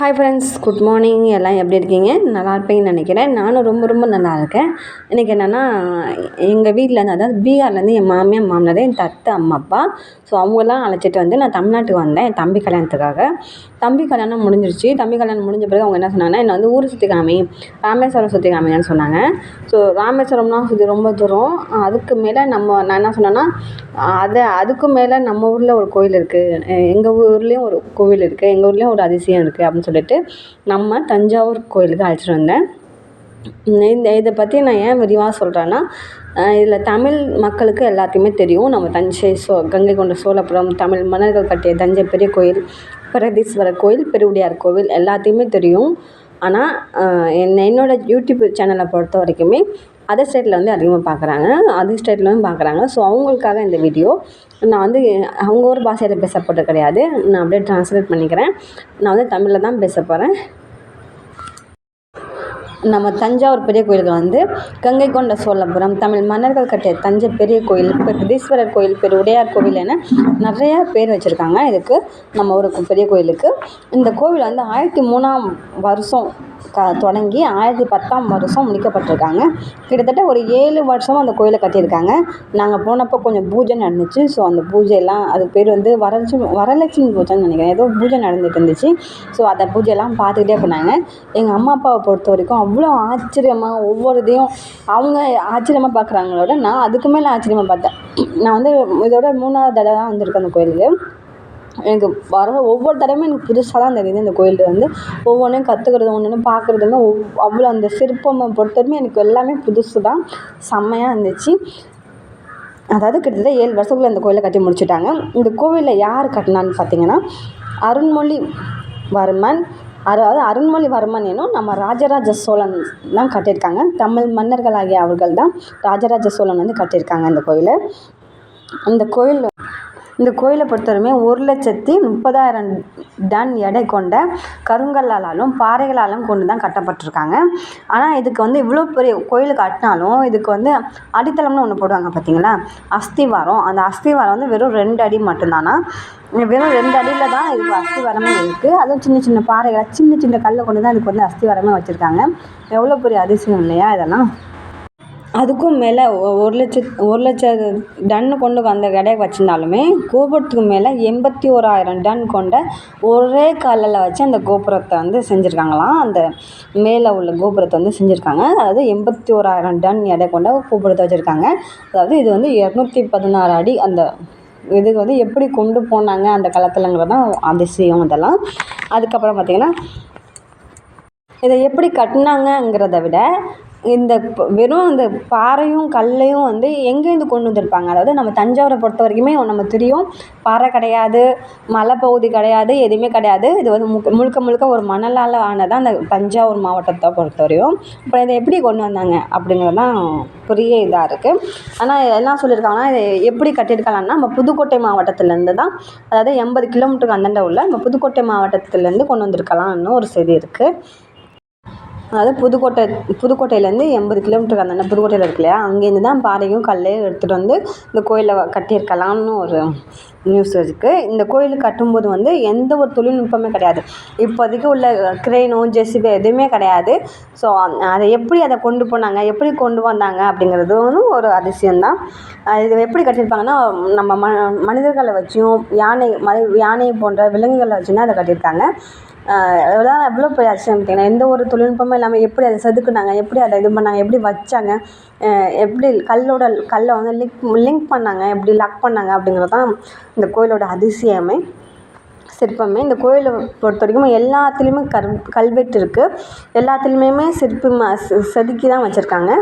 Hi friends good morning எல்லாம் எப்படி இருக்கீங்க? நல்லா இருப்பீங்கன்னு நினைக்கிறேன். நானும் ரொம்ப ரொம்ப நல்லா இருக்கேன். இன்றைக்கி என்னென்னா எங்கள் வீட்டிலேருந்து அதாவது பீகார்லேருந்து என் மாமியார் மாமனார் என் தத்தை அம்மா அப்பா. ஸோ அவங்கெல்லாம் அழைச்சிட்டு வந்து நான் தமிழ்நாட்டுக்கு வந்தேன் என் தம்பி கல்யாணத்துக்காக. தம்பி கல்யாணம் முடிஞ்சிருச்சு. தம்பி கல்யாணம் முடிஞ்ச பிறகு அவங்க என்ன சொன்னாங்கன்னா என்னை வந்து ஊர் சுற்றி காமி. ராமேஸ்வரம் சுற்றி காமிங்கன்னு சொன்னாங்க. ஸோ ராமேஸ்வரம்லாம் சுற்றி ரொம்ப தூரம். அதுக்கு மேலே நம்ம நான் என்ன சொன்னேன்னா அதை அதுக்கு மேலே நம்ம ஊரில் ஒரு கோயில் இருக்குது எங்கள் ஊர்லேயும் ஒரு கோவில் இருக்குது எங்கள் ஊர்லேயும் ஒரு அதிசயம் இருக்குது அப்படின்னு சொல்லிட்டு நம்ம தஞ்சாவூர் கோயிலுக்கு அழைச்சிட்டு வந்தேன். இந்த இதை பற்றி நான் ஏன் விரிவாக சொல்கிறேன்னா இதில் தமிழ் மக்களுக்கு எல்லாத்தையுமே தெரியும். நம்ம தஞ்சை சோ கங்கை கொண்ட சோழபுரம் தமிழ் மன்னர்கள் கட்டிய தஞ்சை பெரிய கோயில் பிரகதீஸ்வரர் கோயில் பெருவுடையார் கோவில் எல்லாத்தையுமே தெரியும். ஆனால் என்ன என்னோடய யூடியூப் சேனலை பொறுத்த வரைக்குமே அதர் ஸ்டேட்டில் வந்து அதிகமாக பார்க்குறாங்க அதர் ஸ்டேட்லேயும் பார்க்குறாங்க ஸோ அவங்களுக்காக இந்த வீடியோ நான் வந்து அவங்க ஊர் பாஷையில் பேச போகிறது கிடையாது. நான் அப்படியே ட்ரான்ஸ்லேட் பண்ணிக்கிறேன். நான் வந்து தமிழில் தான் பேச போகிறேன் நம்ம தஞ்சாவூர் பெரிய கோயிலுக்கு வந்து கங்கை கொண்ட சோழபுரம் தமிழ் மன்னர்கள் கட்டிய தஞ்சை பெரிய கோயில் பிரகதீஸ்வரர் கோயில் பெரு உடையார் கோவில் என நிறையா பேர் வச்சுருக்காங்க. இதுக்கு நம்ம ஊருக்கு பெரிய கோயிலுக்கு. இந்த கோவில் வந்து ஆயிரத்தி மூணாம் வருஷம் க தொடங்கி ஆயிரத்தி பத்தாம் வருஷம் முடிக்கப்பட்டிருக்காங்க. கிட்டத்தட்ட ஒரு ஏழு வருஷமாக அந்த கோயிலை கட்டியிருக்காங்க. நாங்கள் போனப்போ கொஞ்சம் பூஜை நடந்துச்சு. ஸோ அந்த பூஜையெல்லாம் அதுக்கு பேர் வந்து வரலட்சுமி வரலட்சுமி பூஜைன்னு நினைக்கிறேன். ஏதோ பூஜை நடந்துட்டு இருந்துச்சு. ஸோ அந்த பூஜையெல்லாம் பார்த்துக்கிட்டே போனாங்க. எங்கள் அம்மா அப்பாவை பொறுத்த வரைக்கும் அவ்வளோ ஆச்சரியமாக ஒவ்வொரு இதையும் அவங்க ஆச்சரியமாக பார்க்குறாங்களோட நான் அதுக்கு மேலே ஆச்சரியமாக பார்த்தேன். நான் வந்து இதோட மூணாவது தடவை தான் வந்திருக்கேன் அந்த கோயிலுக்கு. எனக்கு வர ஒவ்வொரு தடவையும் எனக்கு புதுசாக தான் தெரியுது இந்த கோயில் வந்து. ஒவ்வொன்றையும் கற்றுக்கிறது ஒன்று ஒன்று பார்க்குறதுமே அவ்வளோ அந்த சிற்பமை பொறுத்தவரையும் எனக்கு எல்லாமே புதுசு தான் செம்மையாக இருந்துச்சு. அதாவது கிட்டத்தட்ட ஏழு வருஷத்துக்குள்ள இந்த கோயிலை கட்டி முடிச்சுட்டாங்க. இந்த கோவிலில் யார் கட்டினான்னு பார்த்தீங்கன்னா அருண்மொழிவர்மன் அதாவது அருண்மொழிவர்மன் எனும் நம்ம ராஜராஜ சோழன் தான் கட்டியிருக்காங்க. தமிழ் மன்னர்களாகிய அவர்கள் தான் ராஜராஜ சோழன் வந்து கட்டியிருக்காங்க இந்த கோயிலை. அந்த கோயில் இந்த கோயிலை பொறுத்தவரையுமே ஒரு லட்சத்தி முப்பதாயிரம் டன் எடை கொண்ட கருங்கல்லாலும் பாறைகளாலும் கொண்டு தான் கட்டப்பட்டிருக்காங்க. ஆனால் இதுக்கு வந்து இவ்வளோ பெரிய கோயில் கட்டினாலும் இதுக்கு வந்து அடித்தளம்னு ஒன்று போடுவாங்க பார்த்தீங்களா அஸ்திவாரம். அந்த அஸ்திவாரம் வந்து வெறும் ரெண்டு அடி மட்டும்தானா? வெறும் ரெண்டு அடியில் தான் இதுக்கு அஸ்திவாரமே இருக்குது அதுவும் சின்ன சின்ன பாறைகளை சின்ன சின்ன கல்லை கொண்டு தான் இதுக்கு வந்து அஸ்திவாரமே வச்சுருக்காங்க. எவ்வளோ பெரிய அதிசயம் இல்லையா இதெல்லாம்? அதுக்கும் மேலே ஒரு லட்சத் ஒரு லட்சம் டன்னு கொண்டு வந்த எடையை வச்சுருந்தாலுமே கோபுரத்துக்கு மேலே எண்பத்தி ஓராயிரம் டன் கொண்ட ஒரே கல்லில் வச்சு அந்த கோபுரத்தை வந்து செஞ்சுருக்காங்களாம். அந்த மேலே உள்ள கோபுரத்தை வந்து செஞ்சுருக்காங்க. அதாவது எண்பத்தி ஓராயிரம் டன் எடை கொண்ட கோபுரத்தை வச்சுருக்காங்க. அதாவது இது வந்து இரநூத்தி பதினாறு அடி அந்த இதுக்கு வந்து எப்படி கொண்டு போனாங்க அந்த காலத்துலங்கிறது தான் அதிசயம் இதெல்லாம் அதுக்கப்புறம் பார்த்திங்கன்னா இதை எப்படி கட்டினாங்கங்கிறத விட இந்த வெறும் இந்த பாறையும் கல்லையும் வந்து எங்கேருந்து கொண்டு வந்திருப்பாங்க? அதாவது நம்ம தஞ்சாவூரை பொறுத்த வரைக்குமே நம்ம தெரியும். பாறை கிடையாது மலைப்பகுதி கிடையாது எதுவுமே கிடையாது. இது வந்து முக்க முழுக்க முழுக்க ஒரு மணலால் ஆனது அந்த தஞ்சாவூர் மாவட்டத்தை பொறுத்த வரையும் அப்புறம் இதை எப்படி கொண்டு வந்தாங்க? அப்படிங்கிறது தான் பெரிய இதாக இருக்குது ஆனால் என்ன சொல்லியிருக்காங்கன்னா இதை எப்படி கட்டியிருக்கலாம்னா நம்ம புதுக்கோட்டை மாவட்டத்துலேருந்து தான் அதாவது எண்பது கிலோமீட்டருக்கு அந்தாண்ட உள்ள நம்ம புதுக்கோட்டை மாவட்டத்துலேருந்து கொண்டு வந்திருக்கலாம்னு ஒரு செய்தி இருக்குது அதாவது புதுக்கோட்டை புதுக்கோட்டையிலேருந்து எண்பது கிலோமீட்டருக்கு அந்தாண்ட புதுக்கோட்டையில் இருக்கு இல்லையா? அங்கேருந்து தான் பாறையும் கல்லையும் எடுத்துகிட்டு வந்து இந்த கோயிலை கட்டியிருக்கலாம்னு ஒரு நியூஸ் இருக்குது இந்த கோயில் கட்டும்போது வந்து எந்த ஒரு தொழில்நுட்பமே கிடையாது. இப்போதைக்கு உள்ள கிரெயினோ ஜெசிபி எதுவுமே கிடையாது. ஸோ அதை எப்படி அதை கொண்டு போனாங்க எப்படி கொண்டு வந்தாங்க அப்படிங்கிறது வந்து ஒரு அதிசயம்தான். இது எப்படி கட்டியிருப்பாங்கன்னா நம்ம ம மனிதர்களை வச்சும் யானை மலை யானை போன்ற விலங்குகளை வச்சுன்னா தான் அதை கட்டியிருக்காங்க. அதெல்லாம் எவ்வளோ பெரிய அதிசயம் பார்த்தீங்கன்னா எந்த ஒரு தொழில்நுட்பமும் இல்லாமல் எப்படி அதை செதுக்குனாங்க? எப்படி அதை இது பண்ணாங்க? எப்படி வச்சாங்க? எப்படி கல்லோட கல்லை வந்து லிங்க் லிங்க் பண்ணாங்க? எப்படி லக் பண்ணாங்க? அப்படிங்கிறது தான் இந்த கோயிலோட அதிசயமே சிற்பமே. இந்த கோயிலை பொறுத்த வரைக்கும் எல்லாத்துலேயுமே கல் கல்வெட்டு இருக்குது எல்லாத்துலேயுமே சிற்பமாக செதுக்கி தான் வச்சுருக்காங்க.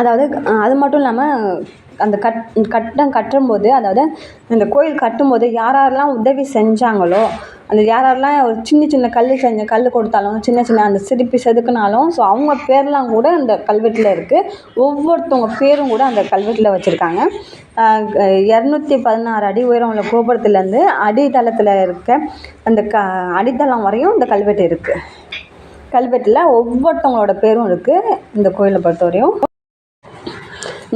அதாவது அது மட்டும் இல்லாமல் அந்த கட் கட்டம் கட்டும்போது அதாவது இந்த கோயில் கட்டும்போது யார் யாரெல்லாம் உதவி செஞ்சாங்களோ அந்த யார் யாரெல்லாம் ஒரு சின்ன சின்ன கல் செஞ்ச கல் கொடுத்தாலும் சின்ன சின்ன அந்த சிற்பி செதுக்குனாலும் ஸோ அவங்க பேர்லாம் கூட அந்த கல்வெட்டில் இருக்குது ஒவ்வொருத்தவங்க பேரும் கூட அந்த கல்வெட்டில் வச்சுருக்காங்க. இரநூத்தி பதினாறு அடி உயரம் உள்ள கோபுரத்துலேருந்து அடித்தளத்தில் இருக்க அந்த க அடித்தளம் வரையும் இந்த கல்வெட்டு இருக்குது கல்வெட்டில் ஒவ்வொருத்தவங்களோட பேரும் இருக்குது இந்த கோயிலை பொறுத்தவரையும்.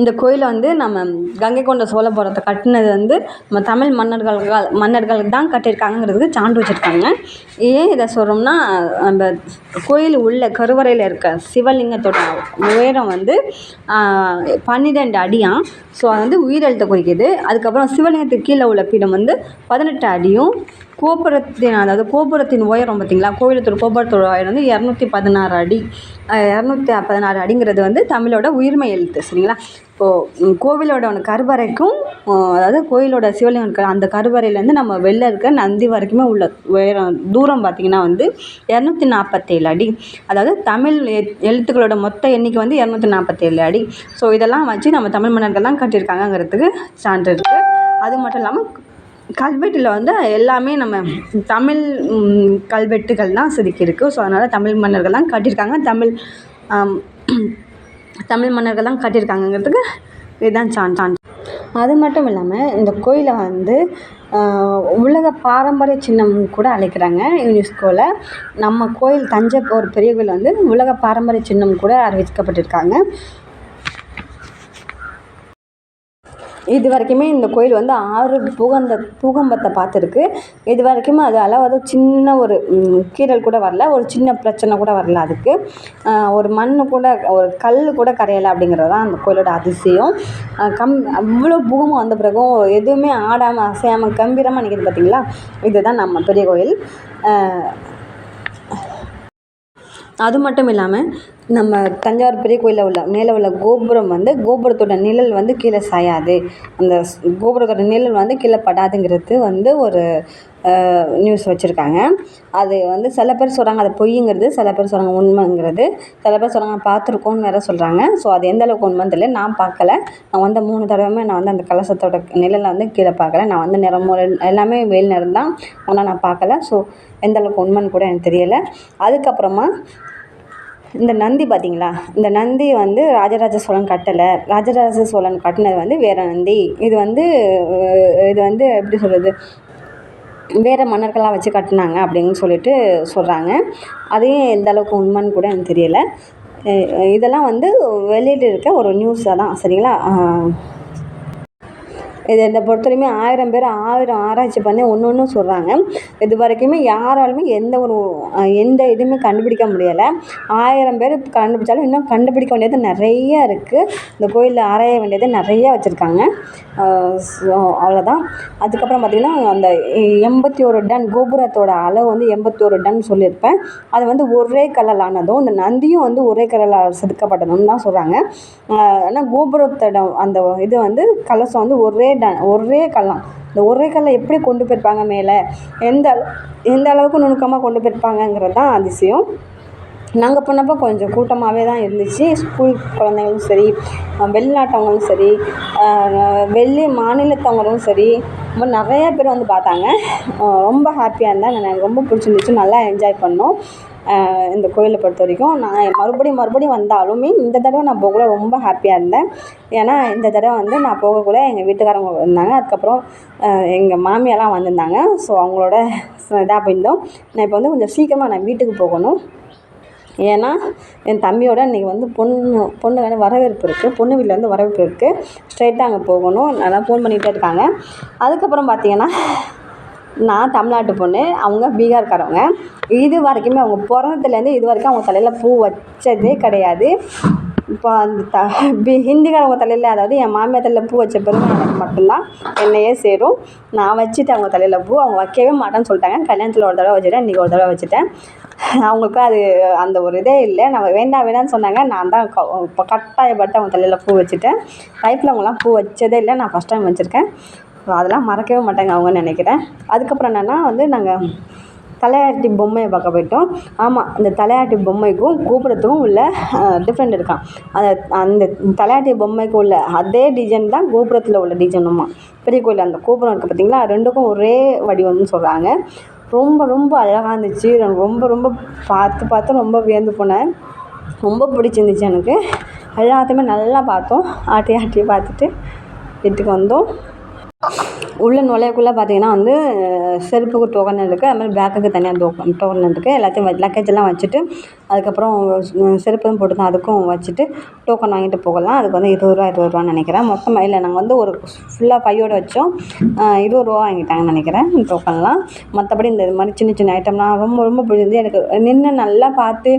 இந்த கோயிலை வந்து நம்ம கங்கை கொண்ட சோழபுரத்தை கட்டினது வந்து நம்ம தமிழ் மன்னர்கள் மன்னர்கள் தான் கட்டியிருக்காங்கங்கிறதுக்கு சான்று வச்சுருக்காங்க. ஏன் இதை சொல்கிறோம்னா அந்த கோயில் உள்ள கருவறையில் இருக்க சிவலிங்கத்தோட உயரம் வந்து பன்னிரெண்டு அடியாம் ஸோ அது வந்து உயிரெழுத்தை குறிக்கிது. அதுக்கப்புறம் சிவலிங்கத்துக்கு கீழே உள்ள பீடம் வந்து பதினெட்டு அடியும். கோபுரத்தின் அதாவது கோபுரத்தின் உயரம் பார்த்திங்களா? கோயிலத்தோட கோபுரத்தோட உயரம் வந்து இரநூத்தி பதினாறு அடி இரநூத்தி பதினாறு அடிங்கிறது வந்து தமிழோட உயிர்மை எழுத்து சரிங்களா? இப்போது கோவிலோட கருவறைக்கும் அதாவது கோயிலோட சிவலிங்கம் இருக்கிற அந்த கருவறையிலேருந்து நம்ம வெளில இருக்க நந்தி வரைக்குமே உள்ள உயரம் தூரம் பார்த்திங்கன்னா வந்து இரநூத்தி நாற்பத்தேழு அடி. அதாவது தமிழ் எழுத்துக்களோட மொத்த எண்ணிக்கை வந்து இரநூத்தி நாற்பத்தேழு அடி. ஸோ இதெல்லாம் வச்சு நம்ம தமிழ் மன்னர்கள் தான் கட்டியிருக்காங்கங்கிறதுக்கு சான்று இருக்குது அது மட்டும் இல்லாமல் கல்வெட்டில் வந்து எல்லாமே நம்ம தமிழ் கல்வெட்டுகள் தான் செதுக்கியிருக்கு. ஸோ அதனால் தமிழ் மன்னர்கள் தான் கட்டியிருக்காங்க. தமிழ் தமிழ் மன்னர்கள் தான் கட்டியிருக்காங்கங்கிறதுக்கு இதுதான் சான் சான். அது மட்டும் இல்லாமல் இந்த கோயிலை வந்து உலக பாரம்பரிய சின்னம் கூட அழைக்கிறாங்க யுனெஸ்கோவில் நம்ம கோயில் தஞ்சை ஒரு பெரிய கோயில் வந்து உலக பாரம்பரிய சின்னம் கூட அறிவிக்கப்பட்டிருக்காங்க. இது வரைக்குமே இந்த கோயில் வந்து ஆறு பூகந்த பூகம்பத்தை பார்த்துருக்கு. இது வரைக்குமே அது அளவு சின்ன ஒரு கீறல் கூட வரல ஒரு சின்ன பிரச்சனை கூட வரல அதுக்கு. ஒரு மண் கூட ஒரு கல் கூட கரையலை அப்படிங்கிறது தான் அந்த கோயிலோட அதிசயம். கம் அவ்வளோ பூகம்பம் வந்த பிறகும் எதுவுமே ஆடாமல் அசையாமல் கம்பீரமாக நிற்கிது பார்த்தீங்களா இதுதான் நம்ம பெரிய கோயில். அது மட்டும் இல்லாமல் நம்ம தஞ்சாவூர் பெரிய கோயிலில் உள்ள மேலே உள்ள கோபுரம் வந்து கோபுரத்தோட நிழல் வந்து கீழே சாயாது. அந்த கோபுரத்தோட நிழல் வந்து கீழே படாதுங்கிறது வந்து ஒரு நியூஸ் வச்சுருக்காங்க. அது வந்து சில பேர் சொல்கிறாங்க அது பொய்யுங்கிறது சில பேர் சொல்கிறாங்க உண்மைங்கிறது. சில பேர் சொல்கிறாங்க பார்த்துருக்கோன்னு வேறு சொல்கிறாங்க ஸோ அது எந்த அளவுக்கு உண்மைன்னு தெரியல. நான் பார்க்கல. நான் வந்து மூணு தடவையுமே நான் வந்து அந்த கலசத்தோட நிழலை வந்து கீழே பார்க்கல. நான் வந்து நிறம் எல்லாமே வெயில் நிறம் தான் ஆனால் நான் பார்க்கல. ஸோ எந்த அளவுக்கு உண்மைன்னு கூட எனக்கு தெரியலை. அதுக்கப்புறமா இந்த நந்தி பார்த்தீங்களா இந்த நந்தி வந்து ராஜராஜ சோழன் கட்டலை. ராஜராஜ சோழன் கட்டினது வந்து வேறு நந்தி. இது வந்து இது வந்து எப்படி சொல்கிறது வேறு மன்னர்களாக வச்சு கட்டினாங்க அப்படின்னு சொல்லிட்டு சொல்கிறாங்க அதையும் எந்த அளவுக்கு உண்மைன்னு கூட எனக்கு தெரியலை. இதெல்லாம் வந்து வெளியிட்டு இருக்க ஒரு நியூஸாக தான். சரிங்களா? இது என்னை பொறுத்தவரையுமே ஆயிரம் பேர் ஆயிரம் ஆராய்ச்சி பண்ணி ஒன்று ஒன்றும் சொல்கிறாங்க இது வரைக்குமே யாராலுமே எந்த ஒரு எந்த இதுவுமே கண்டுபிடிக்க முடியலை. ஆயிரம் பேர் கண்டுபிடிச்சாலும் இன்னும் கண்டுபிடிக்க வேண்டியது நிறைய இருக்குது இந்த கோயிலில் ஆராய வேண்டியது நிறைய வச்சுருக்காங்க. ஸோ அவ்வளோதான் அதுக்கப்புறம் பார்த்திங்கன்னா அந்த எண்பத்தி ஒரு டன் கோபுரத்தோட அளவு வந்து எண்பத்தி ஒரு டன் சொல்லியிருப்பேன். அது வந்து ஒரே கல்லால் ஆனதும் இந்த நந்தியும் வந்து ஒரே கல்லால் செதுக்கப்பட்டதும் தான் சொல்கிறாங்க ஆனால் கோபுரத்தோட அந்த இது வந்து கலசம் வந்து ஒரே டன் ஒரே கல்லாம். இந்த ஒரே கல்லை எப்படி கொண்டு போயிருப்பாங்க மேலே? எந்த எந்த அளவுக்கு நுணுக்கமாக கொண்டு போயிருப்பாங்கங்கிறது தான் அதிசயம். நாங்கள் போனப்போ கொஞ்சம் கூட்டமாகவே தான் இருந்துச்சு. ஸ்கூல் குழந்தைங்களும் சரி வெளிநாட்டவங்களும் சரி வெளி மாநிலத்தவங்களும் சரி ரொம்ப நிறையா பேர் வந்து பார்த்தாங்க. ரொம்ப ஹாப்பியாக இருந்தேன் எனக்கு ரொம்ப பிடிச்சிருந்துச்சி. நல்லா என்ஜாய் பண்ணோம். இந்த கோயிலை பொறுத்த வரைக்கும் நான் மறுபடியும் மறுபடியும் வந்தாலுமே இந்த தடவை நான் போகக்குள்ள ரொம்ப ஹாப்பியாக இருந்தேன். ஏன்னா இந்த தடவை வந்து நான் போகக்குள்ள எங்கள் வீட்டுக்காரங்க இருந்தாங்க அதுக்கப்புறம் எங்கள் மாமியார்லாம் வந்திருந்தாங்க. ஸோ அவங்களோட இதாக போயிருந்தோம். நான் இப்போ வந்து கொஞ்சம் சீக்கிரமாக நான் வீட்டுக்கு போகணும். ஏன்னா என் தம்பியோட இன்றைக்கி வந்து பொண்ணு பொண்ணு வரவேற்பு இருக்குது பொண்ணு வீட்டிலேருந்து வரவேற்பு இருக்குது ஸ்ட்ரைட்டாக அங்கே போகணும். நல்லா ஃபோன் பண்ணிகிட்டே இருக்காங்க. அதுக்கப்புறம் பார்த்தீங்கன்னா நான் தமிழ்நாட்டு பொண்ணு அவங்க பீகார்காரவங்க. இது வரைக்குமே அவங்க பிறந்ததுலேருந்து இது வரைக்கும் அவங்க தலையில் பூ வச்சதே கிடையாது. இப்போ அந்த த பி ஹிந்திக்காரவங்க தலையில் அதாவது என் மாமியார் தலையில் பூ வச்ச பிறகு எனக்கு மட்டும்தான். என்னையே சேரும். நான் வச்சுட்டு அவங்க தலையில் பூ அவங்க வைக்கவே மாட்டேன்னு சொல்லிட்டாங்க. கல்யாணத்தில் ஒரு தடவை வச்சுட்டேன் இன்றைக்கி ஒரு தடவை வச்சுட்டேன். அவங்களுக்கு அது அந்த ஒரு இதே இல்லை. நம்ம வேண்டாம் வேணாம்னு சொன்னாங்க. நான் தான் இப்போ கட்டாயப்பட்டு அவங்க தலையில் பூ வச்சுட்டேன். லைஃப்பில் அவங்களாம் பூ வச்சதே இல்லை. நான் ஃபஸ்ட் டைம் வச்சுருக்கேன். அதெல்லாம் மறக்கவே மாட்டாங்க அவங்க நினைக்கிறேன். அதுக்கப்புறம் என்னென்னா வந்து நாங்கள் தலையாட்டி பொம்மையை பார்க்க போயிட்டோம். ஆமாம் அந்த தலையாட்டி பொம்மைக்கும் கோபுரத்துக்கும் உள்ள டிஃப்ரெண்ட் இருக்கான் அந்த அந்த தலையாட்டி பொம்மைக்கு உள்ள அதே டிசைன் தான் கோபுரத்தில் உள்ள டிசைனுமா பெரிய கோயில் அந்த கோபுரம் இருக்குது பார்த்திங்களா ரெண்டுக்கும் ஒரே வடிவம்னு சொல்கிறாங்க ரொம்ப ரொம்ப அழகாக இருந்துச்சு. ரொம்ப ரொம்ப பார்த்து பார்த்து ரொம்ப வியந்து போனேன். ரொம்ப பிடிச்சிருந்துச்சி எனக்கு. எல்லாத்தையுமே நல்லா பார்த்தோம். ஆட்டி ஆட்டி பார்த்துட்டு வீட்டுக்கு வந்தோம். உள்ளே நுழையக்குள்ளே பார்த்தீங்கன்னா வந்து செருப்புக்கு டோக்கன் இருக்குது அது மாதிரி பேக்குக்கு தனியாக டோக்கன் டோக்கன் இருக்குது எல்லாத்தையும் லக்கேஜ் எல்லாம் வச்சுட்டு அதுக்கப்புறம் செருப்பும் போட்டு தான் அதுக்கும் வச்சுட்டு டோக்கன் வாங்கிட்டு போகலாம். அதுக்கு வந்து இருபது ரூபா இருபது ரூபான்னு நினைக்கிறேன். மொத்தமாக இல்லை நாங்கள் வந்து ஒரு ஃபுல்லாக பையோட வச்சோம். இருபது ரூபா வாங்கிட்டாங்கன்னு நினைக்கிறேன் டோக்கன்லாம் மற்றபடி இந்த மாதிரி சின்ன சின்ன ஐட்டம்லாம் ரொம்ப ரொம்ப பிடிச்சிருந்து எனக்கு நின்று நல்லா பார்த்து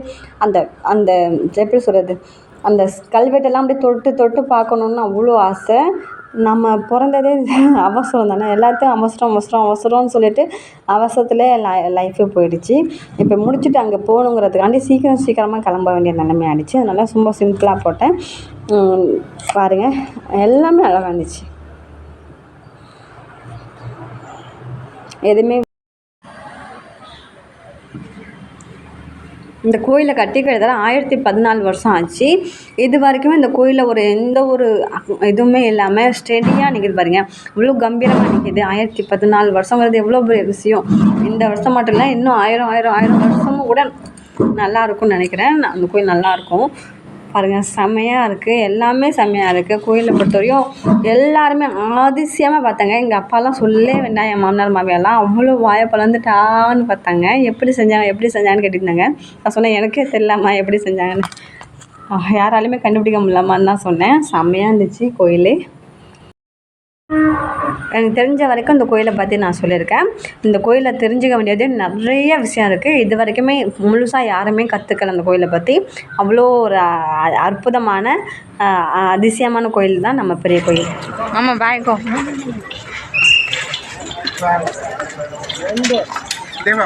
அந்த அந்த எப்படி சொல்கிறது அந்த கல்வெட்டெல்லாம் அப்படியே தொட்டு தொட்டு பார்க்கணுன்னு அவ்வளோ ஆசை. நம்ம பிறந்ததே அவசரம் தானே. எல்லாத்தையும் அவசரம் அவசரம் அவசரம்னு சொல்லிட்டு அவசரத்தில் லை லைஃபே போயிடுச்சு. இப்போ முடிச்சுட்டு அங்கே போகணுங்கிறதுக்காண்டி சீக்கிரம் சீக்கிரமாக கிளம்ப வேண்டிய நிலைமை ஆயிடுச்சு. அதனால் ரொம்ப சிம்பிளாக போட்டேன். பாருங்கள் எல்லாமே அழகாக இருந்துச்சு. எதுவுமே இந்த கோயிலை கட்டி கிட்டத்தட்ட ஆயிரத்தி பதினாலு வருஷம் ஆச்சு. இது வரைக்குமே இந்த கோயிலில் ஒரு எந்த ஒரு இதுவுமே இல்லாமல் ஸ்டெடியாக நிற்கிது பாருங்க. இவ்வளோ கம்பீரமாக நிற்கிது ஆயிரத்தி பதினாலு வருஷங்கிறது எவ்வளோ பெரிய விஷயம். இந்த வருஷம் மட்டும் இல்லை இன்னும் ஆயிரம் ஆயிரம் ஆயிரம் வருஷமும் கூட நல்லா இருக்கும்னு நினைக்கிறேன். அந்த கோயில் நல்லா இருக்கும் பாருங்கள் செம்மையாக இருக்குது எல்லாமே செம்மையாக இருக்குது கோயிலை பொறுத்தவரையும் எல்லாருமே ஆதிசியமாக பார்த்தாங்க. எங்கள் அப்பாலாம் சொல்லவே வேண்டாம். என் மாமனார் மாமியார்லாம் அவ்வளோ வாயை பழந்துட்டான்னு பார்த்தாங்க. எப்படி செஞ்சாங்க எப்படி செஞ்சாங்கன்னு கேட்டிருந்தாங்க நான் சொன்னேன் எனக்கே தெரியலம்மா எப்படி செஞ்சாங்கன்னு. யாராலையுமே கண்டுபிடிக்க முடியலமான்னு தான் சொன்னேன். செம்மையாக இருந்துச்சு கோயில். எனக்கு தெரிஞ்ச வரைக்கும் இந்த கோயிலை பற்றி நான் சொல்லியிருக்கேன். இந்த கோயிலை தெரிஞ்சுக்க வேண்டியது நிறைய விஷயம் இருக்குது இது வரைக்குமே முழுசாக யாருமே கற்றுக்கல அந்த கோயிலை பற்றி அவ்வளோ ஒரு அ- அற்புதமான அதிசயமான கோயில் தான் நம்ம பெரிய கோயில். ஆமாம் பாய்க்கோ Tema,